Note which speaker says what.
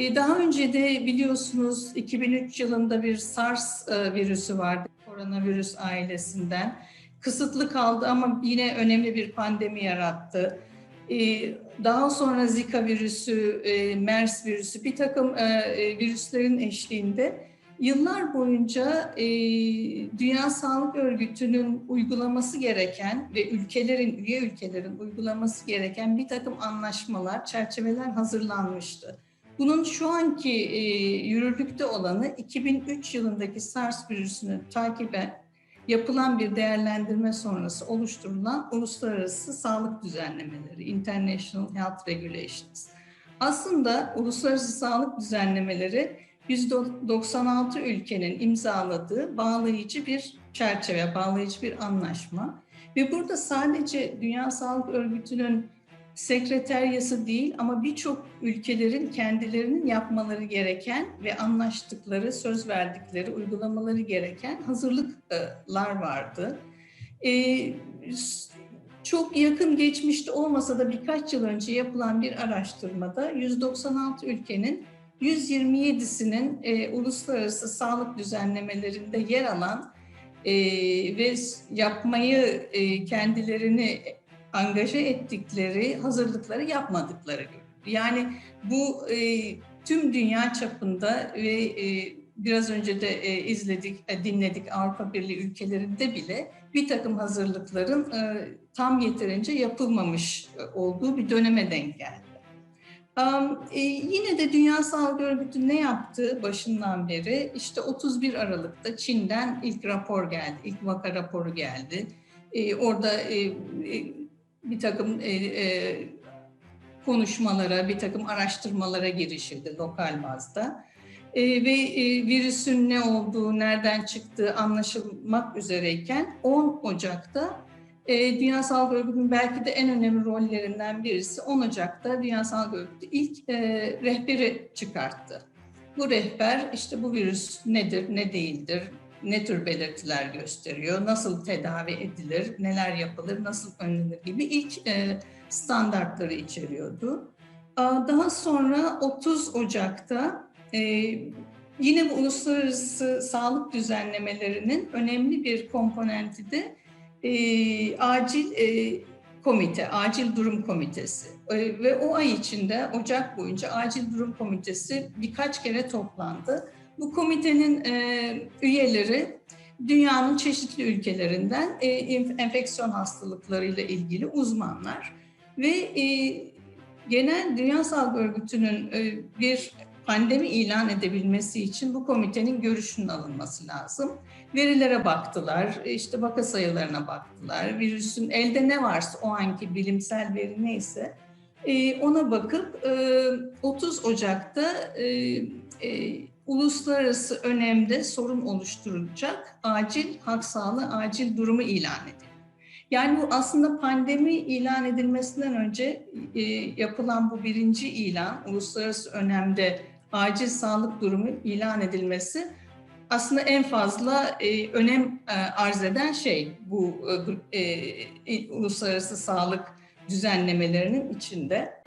Speaker 1: E, Daha önce de biliyorsunuz 2003 yılında bir SARS e, virüsü vardı koronavirüs ailesinden. Kısıtlı kaldı ama yine önemli bir pandemi yarattı. E, Daha sonra Zika virüsü, e, MERS virüsü bir takım e, virüslerin eşliğinde yıllar boyunca Dünya Sağlık Örgütü'nün uygulaması gereken ve ülkelerin, üye ülkelerin uygulaması gereken bir takım anlaşmalar, çerçeveler hazırlanmıştı. Bunun şu anki e, yürürlükte olanı 2003 yılındaki SARS virüsünü takiben yapılan bir değerlendirme sonrası oluşturulan uluslararası sağlık düzenlemeleri, International Health Regulations. Aslında uluslararası sağlık düzenlemeleri 196 ülkenin imzaladığı bağlayıcı bir çerçeve, bağlayıcı bir anlaşma. Ve burada sadece Dünya Sağlık Örgütü'nün sekreteryası değil ama birçok ülkelerin kendilerinin yapmaları gereken ve anlaştıkları, söz verdikleri, uygulamaları gereken hazırlıklar vardı. Ee, çok yakın geçmişte olmasa da birkaç yıl önce yapılan bir araştırmada 196 ülkenin 127'sinin e, uluslararası sağlık düzenlemelerinde yer alan e, ve yapmayı e, kendilerini angaje ettikleri hazırlıkları yapmadıkları görülüyor. Yani bu e, tüm dünya çapında ve e, biraz önce de e, izledik, e, dinledik Avrupa Birliği ülkelerinde bile bir takım hazırlıkların e, tam yeterince yapılmamış e, olduğu bir döneme denk geldi. Um, e, yine de Dünya Sağlık Örgütü ne yaptı başından beri? İşte 31 Aralık'ta Çin'den ilk rapor geldi, ilk vaka raporu geldi. E, orada e, e, bir takım e, e, konuşmalara, bir takım araştırmalara girişildi lokal bazda. E, ve e, virüsün ne olduğu, nereden çıktığı anlaşılmak üzereyken 10 Ocak'ta e, Dünya Sağlık Örgütü'nün belki de en önemli rollerinden birisi 10 Ocak'ta Dünya Sağlık Örgütü ilk e, rehberi çıkarttı. Bu rehber işte bu virüs nedir, ne değildir, ne tür belirtiler gösteriyor, nasıl tedavi edilir, neler yapılır, nasıl önlenir gibi ilk e, standartları içeriyordu. Daha sonra 30 Ocak'ta e, yine bu uluslararası sağlık düzenlemelerinin önemli bir komponenti de e, acil komite, acil durum komitesi ve o ay içinde Ocak boyunca acil durum komitesi birkaç kere toplandı. Bu komitenin e, üyeleri dünyanın çeşitli ülkelerinden e, enfeksiyon hastalıklarıyla ilgili uzmanlar ve e, genel Dünya Sağlık Örgütü'nün e, bir pandemi ilan edebilmesi için bu komitenin görüşünün alınması lazım. Verilere baktılar, işte vaka sayılarına baktılar, virüsün elde ne varsa o anki bilimsel veri neyse e, ona bakıp e, 30 Ocak'ta e, e, uluslararası önemde sorun oluşturacak acil halk sağlığı acil durumu ilan edildi. Yani bu aslında pandemi ilan edilmesinden önce e, yapılan bu birinci ilan, uluslararası önemde acil sağlık durumu ilan edilmesi aslında en fazla e, önem e, arz eden şey bu e, e, uluslararası sağlık düzenlemelerinin içinde.